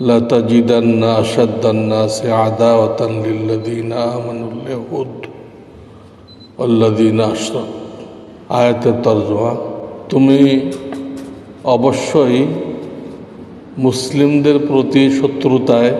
لتجدن أشد الناس عداوة للذين آمنوا اليهود والذين أشركوا আয়াতের তর্জমা তুমি অবশ্যই মুসলিমদের প্রতি শত্রুতায়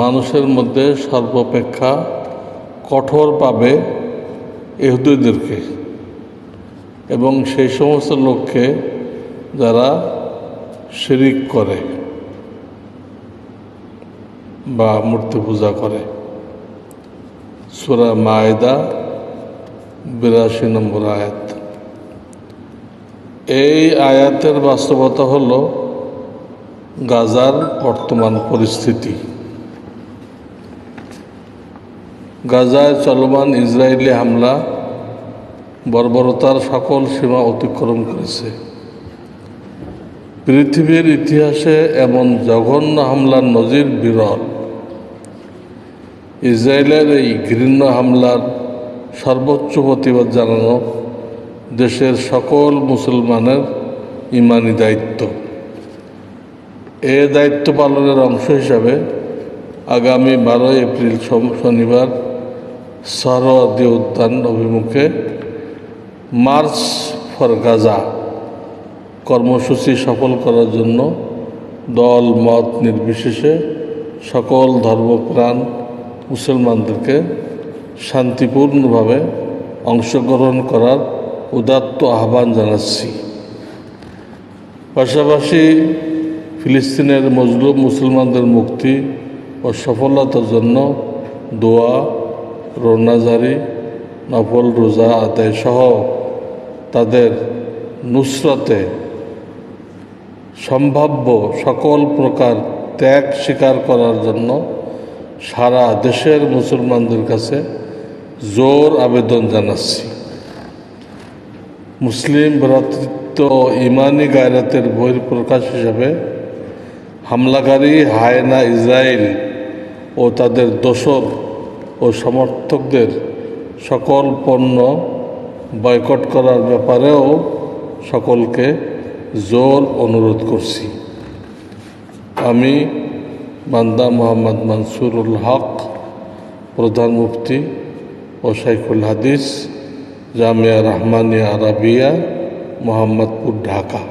মানুষের মধ্যে সর্বাপেক্ষা কঠোর পাবে ইহুদিদেরকে এবং সেই সমস্ত লোককে যারা শিরিক করে বা মূর্তি পূজা করে। সুরা মায়দা, বিরাশি নম্বর আয়াত। এই আয়াতের বাস্তবতা হল গাজার বর্তমান পরিস্থিতি। গাজায় চলমান ইসরায়েলি হামলা বর্বরতার সকল সীমা অতিক্রম করেছে। পৃথিবীর ইতিহাসে এমন জঘন্য হামলার নজির বিরল। ইসরায়েলের এই ঘৃণ্য হামলার সর্বোচ্চ প্রতিবাদ জানানো দেশের সকল মুসলমানের ইমানি দায়িত্ব। এ দায়িত্ব পালনের অংশ হিসাবে আগামী বারোই এপ্রিল শনিবার সরওয়াদি উদ্যান অভিমুখে মার্চ ফর গাজা কর্মসূচি সফল করার জন্য দল, মত নির্বিশেষে সকল ধর্মপ্রাণ মুসলমানদেরকে শান্তিপূর্ণভাবে অংশগ্রহণ করার উদাত্ত আহ্বান জানাচ্ছি। পাশাপাশি ফিলিস্তিনের মজলুম মুসলমানদের মুক্তি ও সফলতার জন্য দোয়া রোনাজারি নফল, রোজা আদায় সহ তাদের নুসরতে সম্ভাব্য সকল প্রকার ত্যাগ স্বীকার করার জন্য সারা দেশের মুসলমানদের কাছে জোর আবেদন জানাচ্ছি। মুসলিম ভ্রাতৃত্ব ইমানি গায়রাতের বহির প্রকাশ হিসাবে হামলাকারী হায়না ইসরায়েল ও তাদের দোসর ও সমর্থকদের সকল পণ্য বয়কট করার ব্যাপারেও সকলকে জোর অনুরোধ করছি। আমি বান্দা মোহাম্মদ মনসুরুল হক, প্রধান মুফতি ও শাইখুল হাদিস, জামিয়া রহমানিয়া আরাবিয়া, মোহাম্মদপুর, ঢাকা।